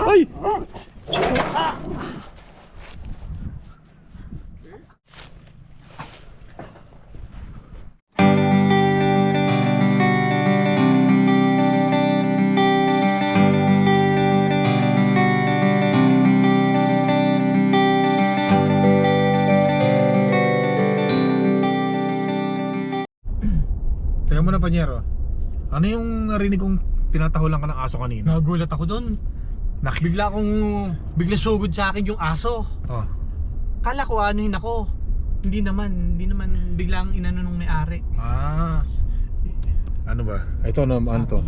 Ay! Teka muna, Panyero. Ano yung narinig kong tinatahulan ka ng aso kanina? Nagulat ako doon. Nak- Bigla akong, bigla sugod sa akin yung aso. oh. Kala ko anuhin ako. Hindi naman, hindi naman biglang inano nung may-ari. Ah, s- ano ba? Ito ano, ano to?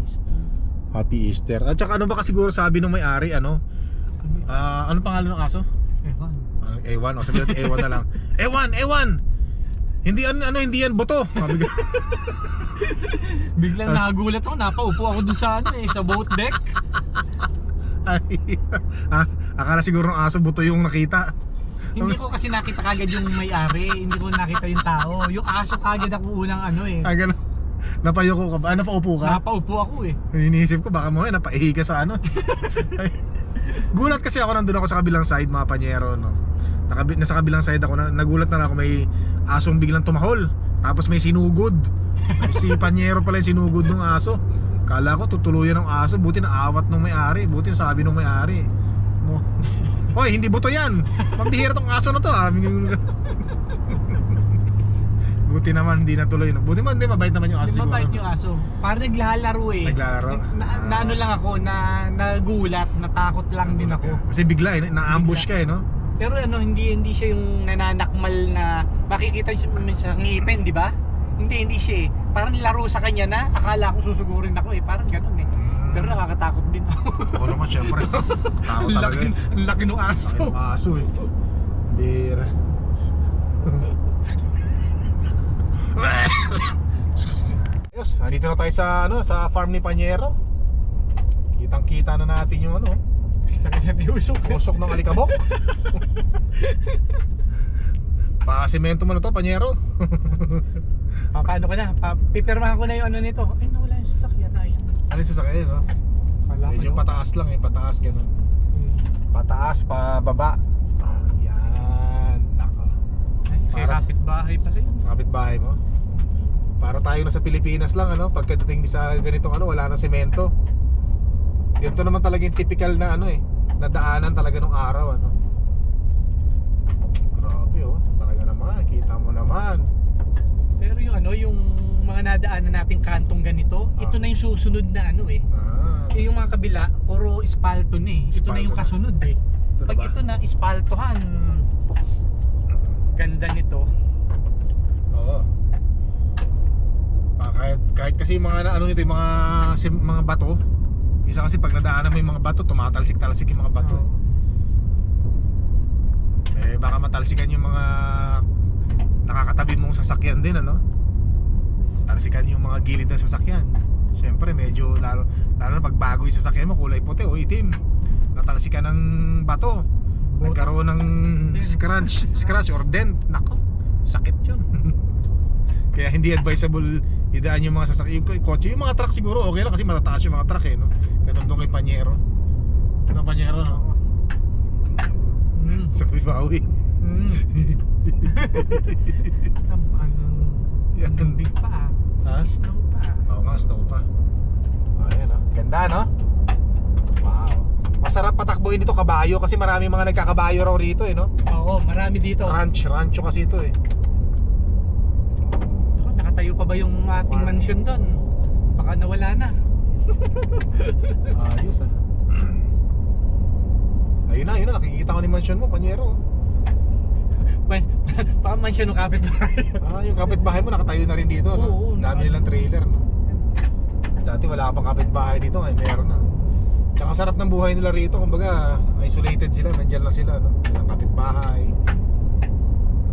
Happy Easter. At saka ano ba kasi siguro sabi ng may-ari, ano? Ah, ano pangalan ng aso? Ewan. Ah, Ewan, o sabi natin Ewan na lang. Ewan, Ewan! Hindi ano, ano hindi yan buto. Sabi ko, Biglang nagulat ako, napaupo ako dun sa ano eh, sa boat deck. Ay, ah, akala siguro ng aso buto yung nakita. Hindi ko kasi nakita kagad yung may-ari, hindi ko nakita yung tao. Yung aso kagad ako unang ano eh. Ah, ganun. Napayoko ka ba? Ah, napaupo ka? Napaupo ako eh. Iniisip ko baka mo napaihi ka sa ano. Ay, Gulat kasi ako nandun ako sa kabilang side mga panyero no. Nakabi, nasa kabilang side ako na, nagulat na lang ako may asong biglang tumahol. Tapos may sinugod. si panyero pala yung sinugod ng aso. Kala ko tutuluyan ng aso, buti na awat ng may-ari, buti na sabi ng may-ari. Mo. Hoy, hindi buto 'yan. Pambihira tong aso na to ah. Buti naman hindi natuloy. Buti man, hindi mabait naman yung aso. Di ba siguro. bait yung aso? Parang naglalaro eh. Naglalaro? Na, na ano lang ako, na nagulat, natakot lang din ako. Kasi bigla eh, na-ambush ka eh, no? Pero ano, hindi hindi siya yung nananakmal na makikita siya sa ngipin, di ba? Hindi, hindi siya eh. Parang laro sa kanya na, akala ko susugurin ako eh. Parang ganun eh. Pero nakakatakot din ako. Oo naman, syempre. Takot Ang talaga laki, eh. ang laki ng aso. Laki ng aso eh. Bira. Ayos, nandito na tayo sa ano, sa farm ni Panyero. Kitang-kita na natin yung ano, Kita-kita ni Usok. usok ng alikabok. Pa-semento mo na to, Panyero. Ah, paano ko na? Pa, pipirmahan ko na yung ano nito. Ay, nawala yung sasakyan. Ay, Ano yung sasakyan, no? Kala ko Medyo yun. pataas lang eh, pataas ganun. Hmm. Pataas, pababa. Yan, nako. Ay, kay Para- kapitbahay pala yun. Sa kapitbahay mo. Para tayo na sa Pilipinas lang ano, pagkadating sa ganitong ano, wala nang semento. Ganito naman talaga yung typical na ano eh, na daanan talaga nung araw ano. Grabe oh, talaga naman, kita mo naman. Pero yung ano, yung mga nadaanan nating kantong ganito, Ah. ito na yung susunod na ano eh. Ah, Yung mga kabila, puro espalto na eh. Ito na yung na. kasunod eh. ito na Pag ba? ito na, espaltohan. Ganda nito. Oo. Pa, kahit, kahit kasi mga na- ano nito, yung mga sim- mga bato. Isa kasi pag nadaanan mo yung mga bato, tumatalsik-talsik yung mga bato. Eh baka matalsikan yung mga nakakatabi mong sasakyan din ano. Talsikan yung mga gilid ng sasakyan. Siyempre medyo lalo lalo na pag bago yung sasakyan mo kulay puti o itim. Natalsikan ng bato. Nagkaroon ng scratch, scratch or dent. Nako, sakit 'yun. Kaya hindi advisable idaan yung mga sasakyan, yung kotse, yung mga truck siguro okay lang kasi matataas yung mga truck eh, no? Katulad kay Panyero. Ano Panyero, no? Mm. Sa Bibawi. Mm. Yan. tubig pa. Ha? Snow pa. Oo nga, snow pa. Ayan oh. Ganda no? Wow. Masarap patakbuhin dito kabayo kasi marami mga nagkakabayo raw rito eh no? Oo, marami dito. Ranch, rancho kasi ito eh. Ako, nakatayo pa ba yung ating Farm. mansion doon? Baka nawala na. Ayos ah. Ayun na, ayun na. Nakikita ko ni mansion mo, panyero. Man, baka mansion ng kapitbahay. Ah, yung kapitbahay mo nakatayo na rin dito, no? Oo, Dami nilang trailer, no? Dati wala ka pang kapitbahay dito, ngayon meron na. Tsaka sarap ng buhay nila rito, kumbaga isolated sila, nandyan lang sila, no? Walang kapitbahay.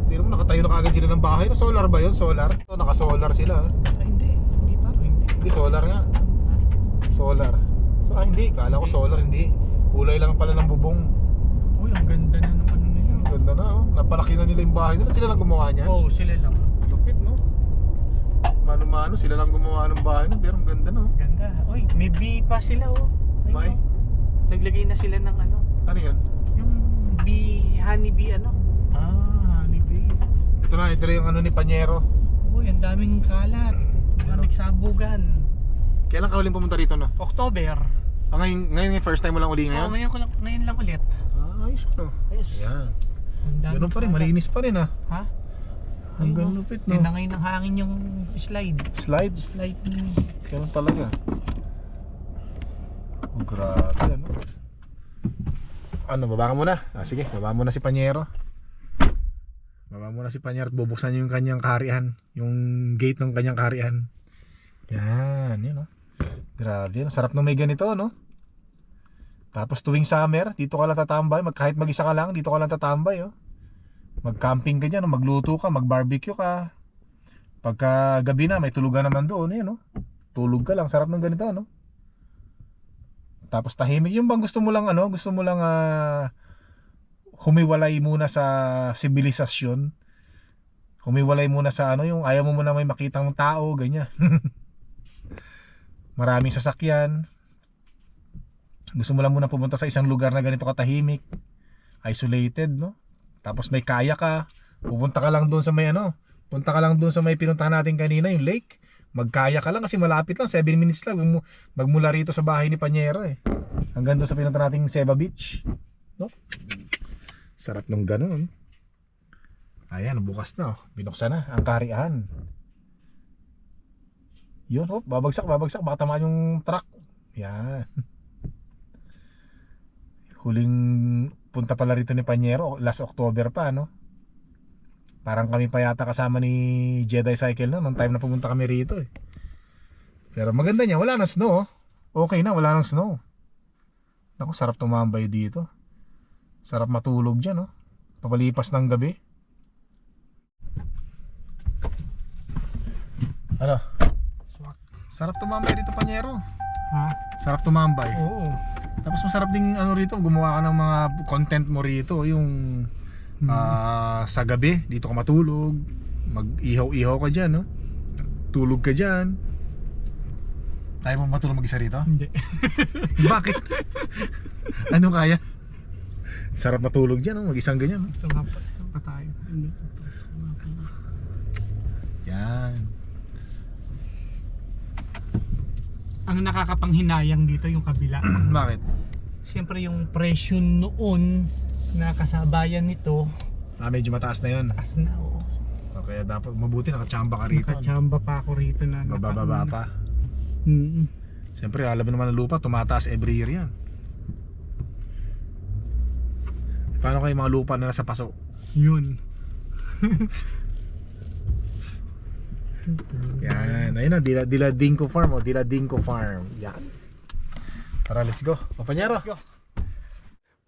Pero mo nakatayo na kagad sila ng bahay, no? Solar ba yun? Solar? Ito, naka-solar sila. ah. Ay, hindi. Hindi pa. Hindi. Hindi, solar nga. Solar. So, ah, hindi. Kala ko solar, hindi. Kulay lang pala ng bubong. Uy, ang ganda na ng ano nila. Ganda na, oh. Napalaki na nila yung bahay nila. Sila lang gumawa niya. Oo, sila lang. Lupit, no? Mano-mano, sila lang gumawa ng bahay no? Pero ang ganda, no? Ganda. Uy, may bee pa sila oh. Ayun, May? oh. Naglagay na sila ng ano, Ano yun? yung bee, honey bee ano. Ah, honey bee. Ito na, ito na yung ano ni Panyero. Uy, ang daming kalat. Mga Ano? nagsabugan. Kailan ka uling pumunta rito, no? October. Ah, ngayon, ngayon yung first time mo lang uli Oo, ngayon? ngayon, ko lang, ngayon lang ulit. Ah, ayos no. Ayos. Yan. Ganun pa rin, malinis pa rin ah. Ha? Ang Ayun, oh. lupit no. Tinangay ng hangin yung slide. Slide ni... ganun talaga. Oh, grabe ano. Ano, baba ka muna? Ah, sige, baba muna si Panyero. Baba muna si Panyero at bubuksan niya yung kanyang kaharian. Yung gate ng kanyang kaharian. Yan, yun oh. Grabe, no? sarap nung may ganito, no? Tapos tuwing summer, dito ka lang tatambay. Mag, kahit mag-isa ka lang, dito ka lang tatambay, oh. Mag-camping ka dyan, oh. magluto ka, mag-barbecue ka. Pagka gabi na, may tulugan naman doon, yun, no? Tulog ka lang, sarap ng ganito, no? Tapos tahimik, yung bang gusto mo lang, ano, gusto mo lang ah, humiwalay muna sa sibilisasyon. Humiwalay muna sa ano, yung ayaw mo muna may makitang tao, ganyan. Maraming sasakyan. Gusto mo lang muna pumunta sa isang lugar na ganito katahimik. Isolated, no? Tapos may kaya ka. Pupunta ka lang doon sa may ano. Punta ka lang doon sa may pinuntahan natin kanina, yung lake. Magkaya ka lang kasi malapit lang, 7 minutes lang magmu- magmula rito sa bahay ni Panyero eh. Hanggang doon sa pinunta nating Seba Beach. No? Sarap nung ganun. Ayan, bukas na oh. Binuksan na ang karian. Yun, oh, babagsak, babagsak. Baka tamaan yung truck. Yan. Huling punta pala rito ni Panyero, last October pa, no? Parang kami pa yata kasama ni Jedi Cycle no, nung time na pumunta kami rito eh. Pero maganda niya, wala nang snow. oh. Okay na, wala nang snow. Naku, sarap tumambay dito. Sarap matulog dyan, no? Papalipas ng gabi. Ano? Sarap tumambay dito, Panyero. Ha? Sarap tumambay. Oo. Tapos masarap ding ano rito, gumawa ka ng mga content mo rito, yung ah, sa gabi, dito ka matulog, mag-ihaw-ihaw ka dyan, no? Tulog ka dyan. Tayo mo matulog mag-isa rito? Hindi. Bakit? ano kaya? Sarap matulog dyan, no? mag-isang ganyan. No? Ito nga pa. Ito pa tayo. Hindi. Ito nga pala. Yan. Ang nakakapanghinayang dito yung kabila. Bakit? Siyempre yung presyo noon na kasabayan nito, Ah, medyo mataas na yun. taas na oh. O, kaya dapat mabuti nakachamba ka rito. Nakachamba pa ako rito na. Bababa pa. Mm. Siyempre, alam mo naman ng lupa, tumataas every year yan. Paano kayo mga lupa na nasa paso? Yun. Yan, ayun na, Dila, Dila Dinko Farm o Dila Dinko Farm. Yan. Tara, let's go. Kompanyero.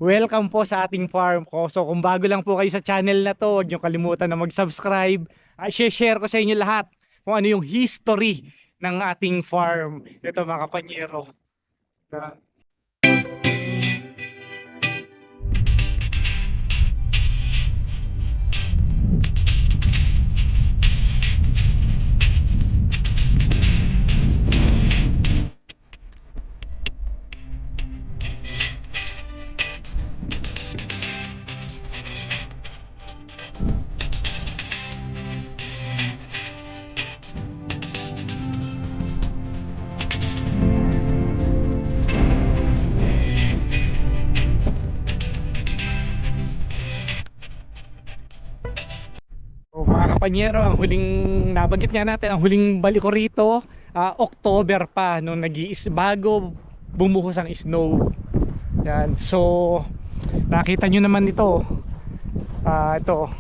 Welcome po sa ating farm ko. So kung bago lang po kayo sa channel na to, huwag niyo kalimutan na mag-subscribe. At share ko sa inyo lahat kung ano yung history ng ating farm. Ito mga kapanyero. Na- kapanyero, ang huling nabanggit nga natin, ang huling balik ko rito, ah, October pa nung nag bago bumuhos ang snow. Yan. So nakita nyo naman ito. Ah, ito.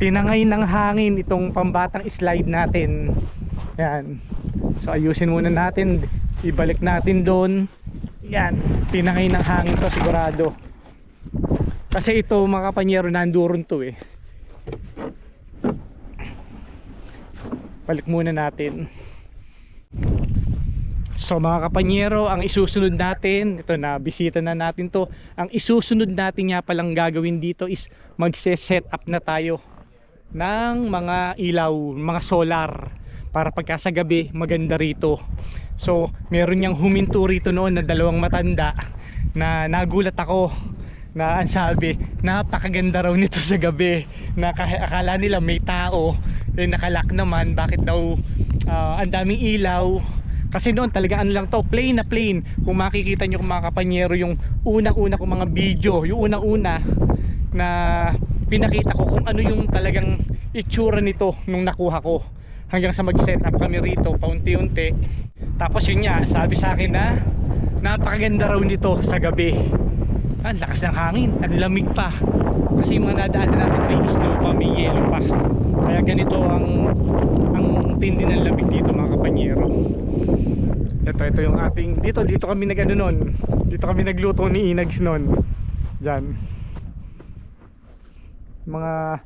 Tinangay ng hangin itong pambatang slide natin. Yan. So ayusin muna natin, ibalik natin doon. Yan, tinangay ng hangin to sigurado. Kasi ito mga kapanyero nanduron to eh. Balik muna natin. So mga kapanyero ang isusunod natin ito na bisita na natin to. Ang isusunod natin nga palang gagawin dito is magse-set up na tayo ng mga ilaw mga solar para pagka sa gabi maganda rito. So meron niyang huminto rito noon na dalawang matanda na nagulat ako na ang sabi napakaganda raw nito sa gabi. Na akala nila may tao eh nakalak naman bakit daw ah, ang daming ilaw? Kasi noon talaga ano lang to plain na plain. Kung makikita nyo kung mga kapanyero yung unang-una kong mga video yung unang-una na pinakita ko kung ano yung talagang itsura nito nung nakuha ko. Hanggang sa mag-set up kami rito paunti-unti. Tapos yun nga sabi sa akin na napakaganda raw nito sa gabi. Ang lakas ng hangin ang lamig pa kasi yung mga nadaanan natin may snow pa may yellow pa. Kaya ganito ang ang tindi ng lamig dito mga kapanyero. Ito ito yung ating dito dito kami nag ano nun? Dito kami nagluto ni Inags nun. Dyan mga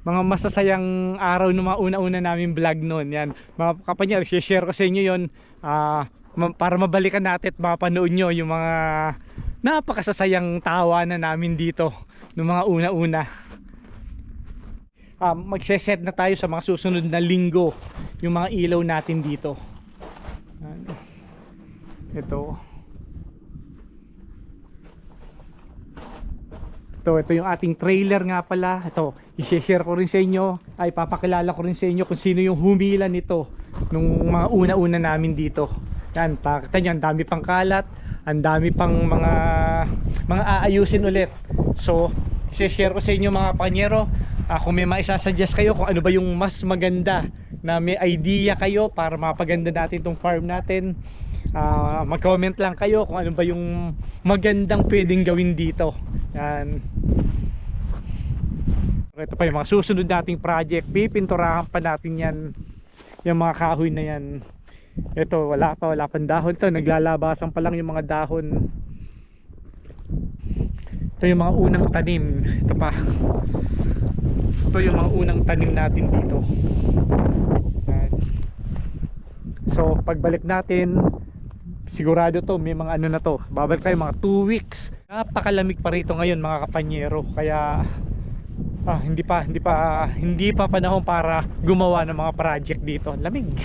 mga masasayang araw ng mga una-una namin vlog noon yan. Mga kapanyero share ko sa inyo yon ah ma- para mabalikan natin at mapanood nyo yung mga napakasasayang tawa na namin dito ng mga una-una. Ah, magse-set na tayo sa mga susunod na linggo yung mga ilaw natin dito. Ano? ito. Ito, ito yung ating trailer nga pala. Ito, i-share ko rin sa inyo. Ay papakilala ko rin sa inyo kung sino yung humila nito nung mga una-una namin dito. Yan, takita nyo, ang dami pang kalat ang dami pang mga mga aayusin ulit so i-share ko sa inyo mga panyero. Ah, kung may maisasuggest kayo kung ano ba yung mas maganda na may idea kayo para mapaganda natin tong farm natin Ah, mag-comment lang kayo kung ano ba yung magandang pwedeng gawin dito. Yan. Ito pa yung mga susunod nating project. Pipinturahan pa natin yan yung mga kahoy na yan. Ito wala pa wala pang dahon ito naglalabasan pa lang yung mga dahon ito yung mga unang tanim. Ito pa. Ito yung mga unang tanim natin dito. So pagbalik natin sigurado to may mga ano na to. Babalik tayo mga 2 weeks. Napakalamig pa rito ngayon mga kapanyero. Kaya ah, hindi pa hindi pa hindi pa panahon para gumawa ng mga project dito. Lamig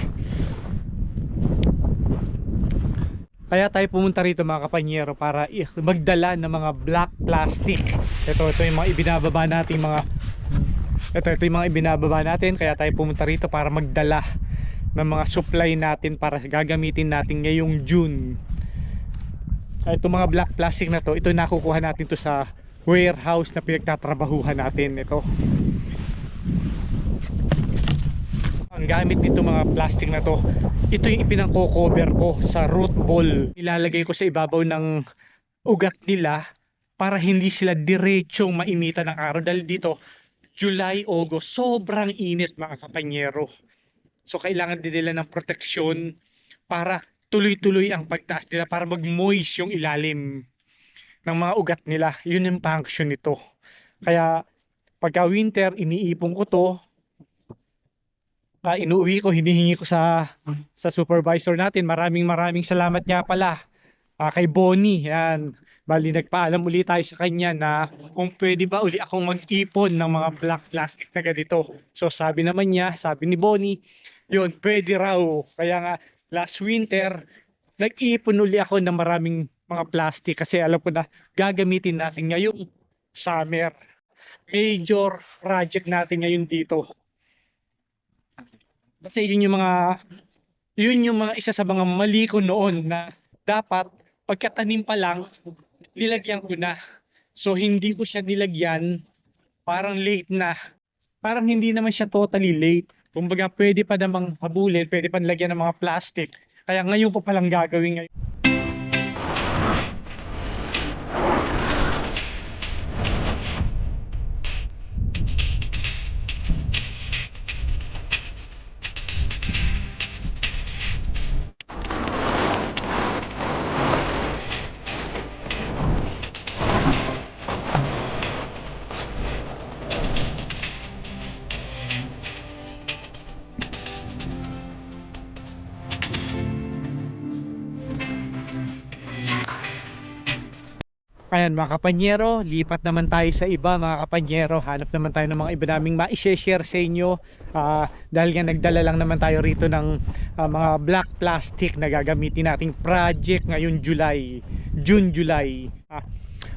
kaya tayo pumunta rito mga kapanyero para magdala ng mga black plastic. Ito ito yung mga ibinababa natin mga ito ito yung mga ibinababa natin. Kaya tayo pumunta rito para magdala ng mga supply natin para gagamitin natin ngayong June. Ay, itong mga black plastic na to ito nakukuha natin to sa warehouse na pinagtatrabahuhan natin. Ito ang gamit nito mga plastic na to ito yung ipinangko-cover ko sa root ball ilalagay ko sa ibabaw ng ugat nila para hindi sila diretsong mainitan ng araw dahil dito July, August, sobrang init mga kapanyero So kailangan din nila ng proteksyon para tuloy-tuloy ang pagtaas nila para mag-moist yung ilalim ng mga ugat nila. Yun yung function nito. Kaya pagka winter, iniipon ko to. Ah, inuwi ko, hinihingi ko sa sa supervisor natin. Maraming maraming salamat nga pala ah, kay Bonnie. Yan. Bali, nagpaalam uli tayo sa kanya na kung pwede ba uli akong mag-ipon ng mga black plastic na ganito. So sabi naman niya, sabi ni Bonnie, yun, pwede raw. Kaya nga, last winter, nag-ipon uli ako ng maraming mga plastic kasi alam ko na gagamitin natin ngayong summer. Major project natin ngayon dito. Kasi yun yung mga yun yung mga isa sa mga mali ko noon na dapat pagkatanim pa lang nilagyan ko na. So hindi ko siya nilagyan parang late na. Parang hindi naman siya totally late. Kumbaga pwede pa namang habulin, pwede pa nilagyan ng mga plastic. Kaya ngayon pa palang gagawin ngayon. Ayan mga kapanyero, lipat naman tayo sa iba mga kapanyero. Hanap naman tayo ng mga iba naming ma-share sa inyo. Ah, dahil nga nagdala lang naman tayo rito ng ah, mga black plastic na gagamitin nating project ngayong July. June, July. Ah,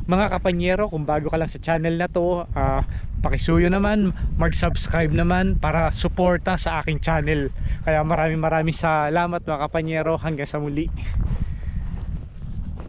mga kapanyero, kung bago ka lang sa channel na to, ah, pakisuyo naman, mag-subscribe naman para suporta sa aking channel. Kaya maraming maraming salamat mga kapanyero. Hanggang sa muli.